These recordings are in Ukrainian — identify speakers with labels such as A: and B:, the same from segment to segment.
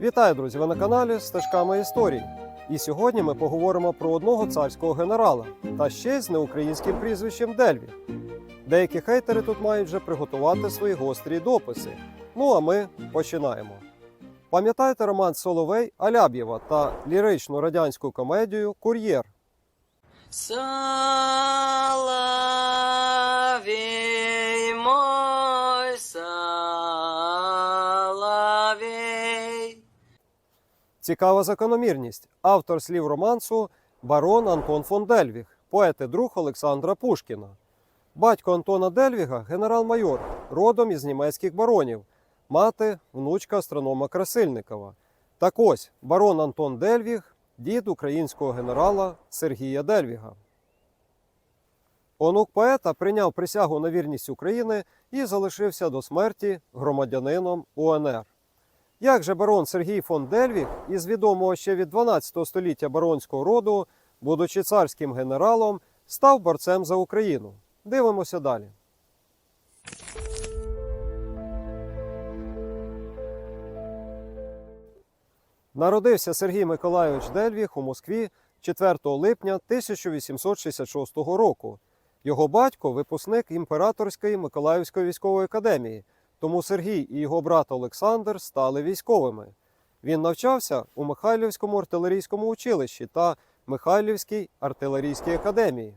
A: Вітаю, друзі! Ви на каналі Стежками історії. І сьогодні ми поговоримо про одного царського генерала та ще з неукраїнським прізвищем Дельві. Деякі хейтери тут мають вже приготувати свої гострі дописи. Ну а ми починаємо. Пам'ятаєте роман Соловей Аляб'єва та ліричну радянську комедію Кур'єр?
B: Соловей
A: Цікава закономірність. Автор слів романсу барон Антон фон Дельвіг, поет і друг Олександра Пушкіна. Батько Антона Дельвіга генерал-майор, родом із німецьких баронів, мати внучка астронома Красильникова. Так ось барон Антон Дельвіг, дід українського генерала Сергія Дельвіга. Онук поета прийняв присягу на вірність України і залишився до смерті громадянином УНР. Як же барон Сергій фон Дельвіг із відомого ще від 12 століття баронського роду, будучи царським генералом, став борцем за Україну? Дивимося далі. Народився Сергій Миколайович Дельвіг у Москві 4 липня 1866 року. Його батько випускник імператорської Миколаївської військової академії, тому Сергій і його брат Олександр стали військовими. Він навчався у Михайлівському артилерійському училищі та Михайлівській артилерійській академії.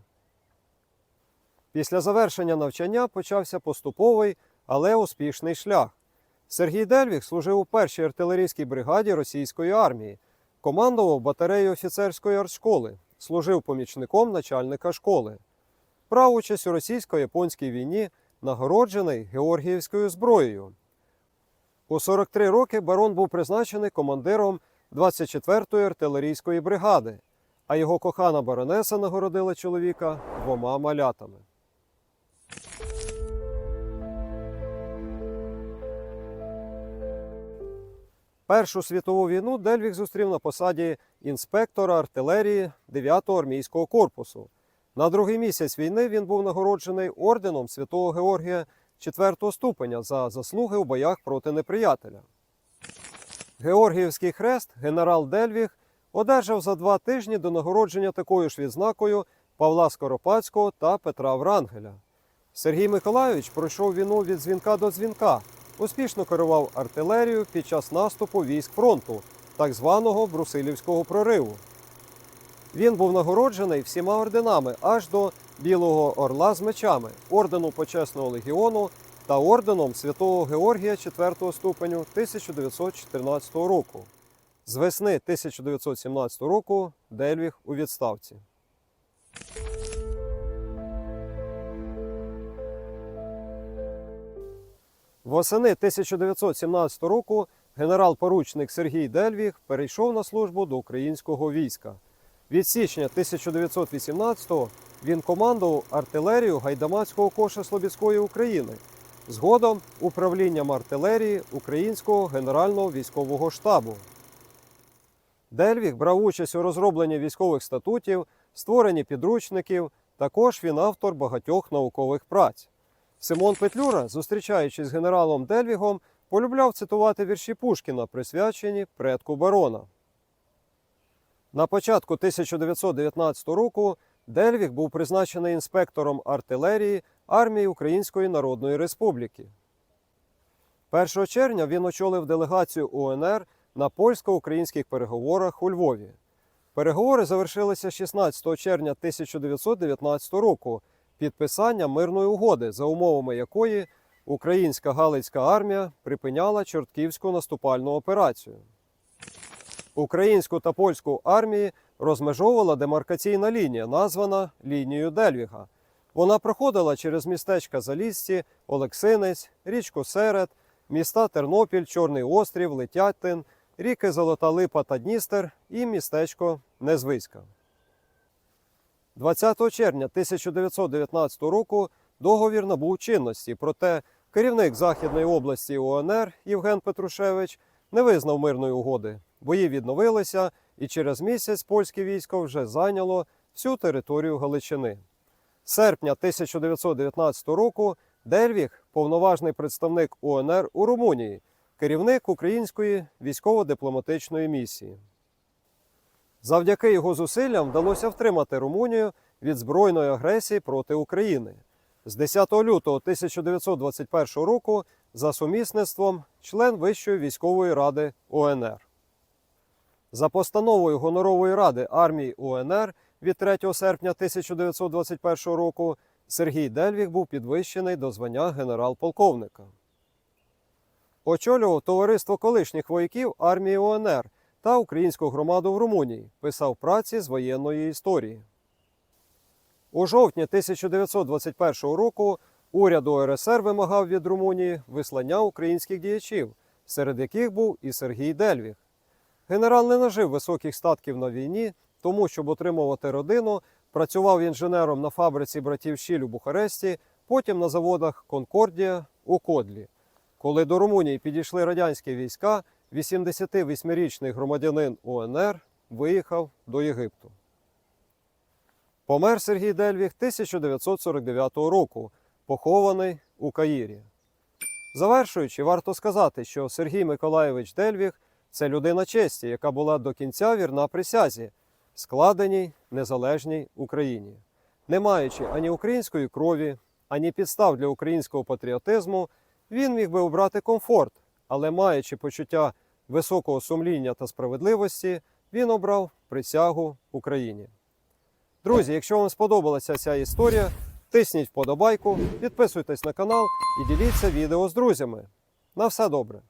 A: Після завершення навчання почався поступовий, але успішний шлях. Сергій Дельвіг служив у першій артилерійській бригаді російської армії, командував батареєю офіцерської артшколи, служив помічником начальника школи. Брав участь у російсько-японській війні, нагороджений Георгіївською зброєю. У 43 роки барон був призначений командиром 24-ї артилерійської бригади, а його кохана баронеса нагородила чоловіка двома малятами. Першу світову війну Дельвіг зустрів на посаді інспектора артилерії 9-го армійського корпусу. На другий місяць війни він був нагороджений орденом Святого Георгія 4 ступеня за заслуги у боях проти неприятеля. Георгіївський хрест генерал Дельвіг одержав за два тижні до нагородження такою ж відзнакою Павла Скоропадського та Петра Врангеля. Сергій Миколайович пройшов війну від дзвінка до дзвінка, успішно керував артилерією під час наступу військ фронту, так званого Брусилівського прориву. Він був нагороджений всіма орденами аж до Білого Орла з мечами, ордену Почесного легіону та орденом Святого Георгія 4 ступеню 1914 року. З весни 1917 року Дельвіг у відставці. Восени 1917 року генерал-поручник Сергій Дельвіг перейшов на службу до українського війська. Від січня 1918-го він командував артилерію Гайдамацького коша Слобідської України, згодом управлінням артилерії Українського генерального військового штабу. Дельвіг брав участь у розробленні військових статутів, створенні підручників. Також він автор багатьох наукових праць. Симон Петлюра, зустрічаючись з генералом Дельвігом, полюбляв цитувати вірші Пушкіна, присвячені предку барона. На початку 1919 року Дельвіг був призначений інспектором артилерії армії Української Народної Республіки. 1 червня він очолив делегацію УНР на польсько-українських переговорах у Львові. Переговори завершилися 16 червня 1919 року підписанням мирної угоди, за умовами якої українська Галицька армія припиняла Чортківську наступальну операцію. Українську та польську армії розмежовувала демаркаційна лінія, названа лінією Дельвіга. Вона проходила через містечка Залісці, Олексинець, річку Серед, міста Тернопіль, Чорний Острів, Летятин, ріки Золота Липа та Дністер і містечко Незвиська. 20 червня 1919 року договір набув чинності, проте керівник Західної області УНР Євген Петрушевич не визнав мирної угоди. Бої відновилися, і через місяць польське військо вже зайняло всю територію Галичини. З серпня 1919 року Дельвіг, повноважний представник УНР у Румунії, керівник української військово-дипломатичної місії. Завдяки його зусиллям вдалося втримати Румунію від збройної агресії проти України. З 10 лютого 1921 року за сумісництвом член Вищої військової ради УНР. За постановою Гонорової ради армії УНР від 3 серпня 1921 року Сергій Дельвіг був підвищений до звання генерал-полковника. Очолював товариство колишніх вояків армії УНР та українську громаду в Румунії, писав праці з воєнної історії. У жовтні 1921 року уряд УРСР вимагав від Румунії вислання українських діячів, серед яких був і Сергій Дельвіг. Генерал не нажив високих статків на війні, тому, щоб отримувати родину, працював інженером на фабриці братів Щіль у Бухаресті, потім на заводах Конкордія у Кодлі. Коли до Румунії підійшли радянські війська, 88-річний громадянин УНР виїхав до Єгипту. Помер Сергій Дельвіг 1949 року, похований у Каїрі. Завершуючи, варто сказати, що Сергій Миколайович Дельвіг це людина честі, яка була до кінця вірна присязі, складеній незалежній Україні. Не маючи ані української крові, ані підстав для українського патріотизму, він міг би обрати комфорт, але маючи почуття високого сумління та справедливості, він обрав присягу Україні. Друзі, якщо вам сподобалася ця історія, тисніть вподобайку, підписуйтесь на канал і діліться відео з друзями. На все добре!